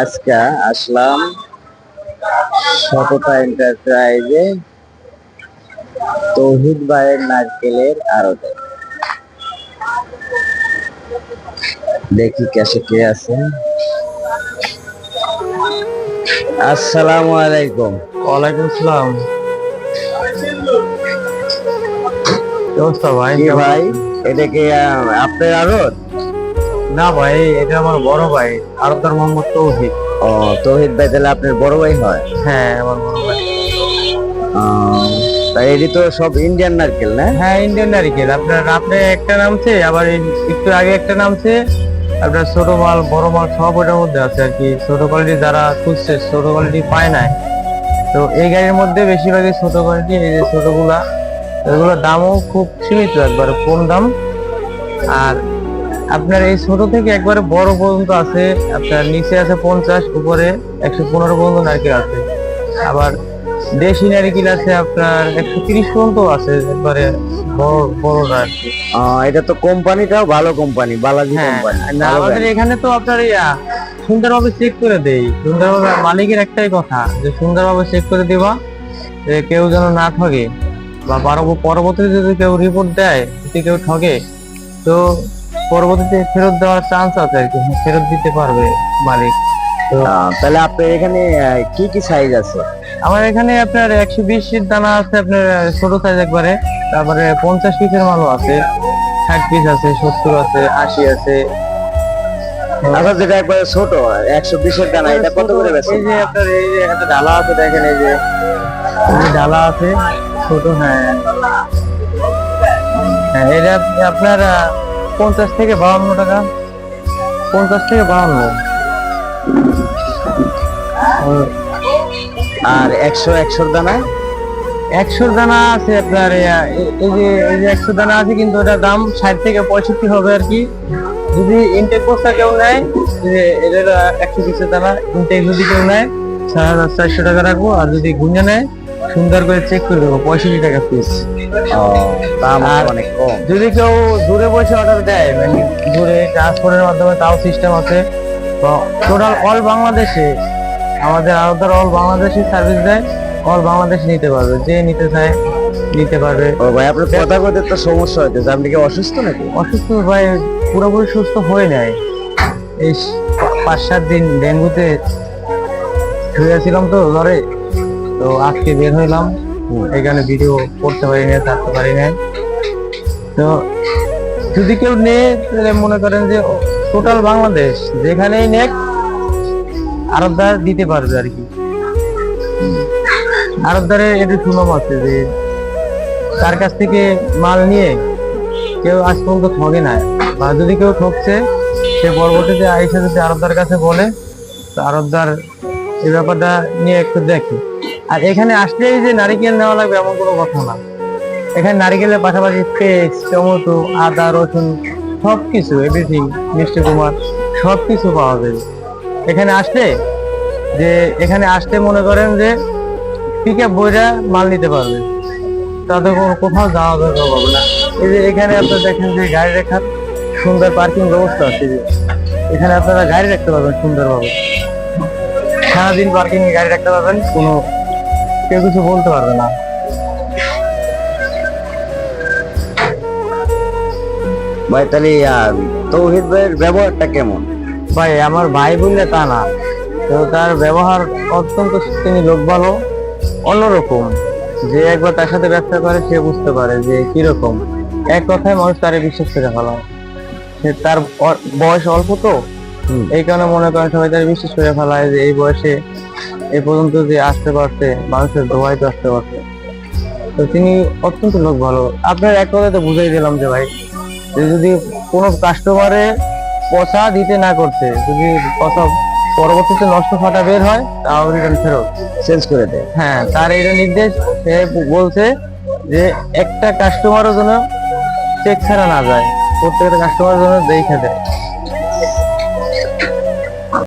আজকে আসলাম সততা এন্টারপ্রাইজে তৌহিদ ভাইয়ের নারকেলের আড়তে। দেখি কেসে কে আছে আসসালামু আলাইকুম। ওয়ালাইকুম আসসালাম ভাই? ভাই? এটা কি আপনার আড়ত? না ভাই এটা আমার বড় ভাই আরতার মোহাম্মদ তৌহিদ। ও তৌহিদ ভাই তাহলে আপনার বড় ভাই হয়? হ্যাঁ আমার বড় ভাই। তাই এটি তো সব ইন্ডিয়ান নারকেল না? হ্যাঁ ইন্ডিয়ান নারিকেল। আপনার আপনি একটা নামছে আবার একটু আগে একটা নামছে। আপনার ছোট মাল বড় মাল সব ওটার মধ্যে আছে আর কি। ছোট কোয়ালিটি যারা খুঁজছে ছোট কোয়ালিটি পায় না তো এই গাড়ির মধ্যে বেশিরভাগই ছোট কোয়ালিটি এই যে ছোটগুলা এগুলোর দামও খুব সীমিত একবারে কম দাম। আর আপনার এই ছোট থেকে একবারে বড় পর্যন্ত আছে আপনার নিচে আছে পঞ্চাশ উপরে একশো পনেরো পর্যন্ত নারকেল আছে। আবার দেশি নারিকেল আছে আপনার একশো তিরিশ পর্যন্ত আছে একবারে বড় বড় আর কি আহ, এটা তো কোম্পানিটাও ভালো কোম্পানি বালাজি হ্যাঁ কোম্পানি আমাদের এখানে তো আপনার ইয়া সুন্দরভাবে চেক করে দেই। সুন্দরভাবে মালিকের একটাই কথা যে সুন্দরভাবে চেক করে দিবা যে কেউ যেন না ঠগে বা পরব- পরবর্তীতে যদি কেউ রিপোর্ট দেয় যদি কেউ ঠগে তো পরবর্তীতে ফেরত দেওয়ার চান্স আছে আর কি ফেরত দিতে পারবে মালিক। তো তাহলে আপনার এখানে কি কি সাইজ আছে? আমার এখানে আপনার একশো বিশ দানা আছে আপনার ছোট সাইজ একবারে তারপরে পঞ্চাশ পিসের মালও আছে ষাট পিস আছে সত্তর আছে আশি আছে। আচ্ছা যেটা একবারে ছোট একশো বিশের দানা এটা কত করে বেছে এই যে আপনার এই যে একটা ডালা আছে দেখেন এই যে ডালা আছে ছোট হ্যাঁ। হ্যাঁ এটা আপনার আহ, পঞ্চাশ থেকে বাউন্ন টাকা। পঞ্চাশ থেকে বাউন্ন আর একশো একশোর দানা? একশোর দানা আছে আপনার এই যে এই যে একশো দানা আছে কিন্তু ওটার দাম ষাট থেকে পঁয়ষট্টি হবে আর কি। যদি ইনটেক বস্তা কেউ নেয় যে এটার একশো পিসের দানা ইনটেক যদি কেউ নেয় সাড়ে চারশো টাকা রাখব। আর যদি গুঁজে নেয় সুন্দর করে চেক করে দেবো পঁয়ষট্টি টাকা পিস দাম অনেক কম। যদি কেউ দূরে বসে অর্ডার দেয় মানে দূরে ট্রান্সপোর্টের মাধ্যমে তাও সিস্টেম আছে। তো টোটাল অল বাংলাদেশে আমাদের আলাদা অল বাংলাদেশে সার্ভিস দেয় অল বাংলাদেশ নিতে পারবে। যে নিতে চায় নিতে পারবে। ও ভাই আপনার কথা বলতে তো সমস্যা হইতেছে আপনি কি অসুস্থ নাকি? অসুস্থ ভাই পুরোপুরি সুস্থ হয়ে নাই। এই পাঁচ সাত দিন ডেঙ্গুতে শুয়েছিলাম তো ঘরে তো আজকে বের হইলাম। এখানে ভিডিও করতে পারি না থাকতে পারি না তো যদি কেউ নেয়, তাহলে মনে করেন যে টোটাল বাংলাদেশ যেখানেই নেক আরবদার দিতে পারবে আর কি। আরবদারে একটু সুনাম আছে যে তার কাছ থেকে মাল নিয়ে কেউ আজ পর্যন্ত ঠগে না বা যদি কেউ ঠকছে সে পরবর্তীতে আইসা যদি আরবদার কাছে বলে, তো আরবদার এই ব্যাপারটা নিয়ে একটু দেখে। আর এখানে আসলেই যে নারিকেল নেওয়া লাগবে এমন কোনো কথা না। এখানে নারিকেলের পাশাপাশি পেস্ট, টমেটো, আদা, রসুন সব কিছু এভরিথিং মিষ্টি কুমার সব কিছু পাওয়া যাবে। এখানে আসলে যে এখানে আসতে মনে করেন যে পিক আপ বইরা মাল নিতে পারবে। তাদের কোনো কোথাও যাওয়া দরকার হবে না। এই যে এখানে আপনারা দেখেন যে গাড়ি রাখার সুন্দর পার্কিং ব্যবস্থা আছে যে। এখানে আপনারা গাড়ি রাখতে পারবেন সুন্দরভাবে। সারাদিন পার্কিং এ গাড়ি রাখতে পারবেন, কোনো কেউ কিছু বলতে পারবে না। ভাই তাহলে তৌহিদ ভাইয়ের ব্যবহারটা কেমন? ভাই আমার ভাই বললে তা না। তো তার ব্যবহার অত্যন্ত তিনি লোক ভালো অন্যরকম। যে একবার তার সাথে ব্যবসা করে সে বুঝতে পারে যে কীরকম। এক কথায় মানুষ তারে বিশ্বাস করে ফেলায় সে তার বয়স অল্প তো। এই কারণে মনে করেন সবাই তার বিশ্বাস করে ফেলায় যে এই বয়সে এই পর্যন্ত যে আসতে পারছে মানুষের দোয়াই তো আসতে পারছে। তো তিনি অত্যন্ত লোক ভালো। আপনার এক কথায় তো বুঝাই দিলাম যে ভাই যে যদি কোনো কাস্টমারে পচা দিতে না করতে যদি পচা পরবর্তীতে নষ্ট ফাটা বের হয় তাও রিটার্ন ফেরত। চেঞ্জ করে দেয়। হ্যাঁ তার এটা নির্দেশ সে বলছে যে একটা কাস্টমারও যেন চেক ছাড়া না যায় প্রত্যেকটা কাস্টমারের যেন দেখে দেয়।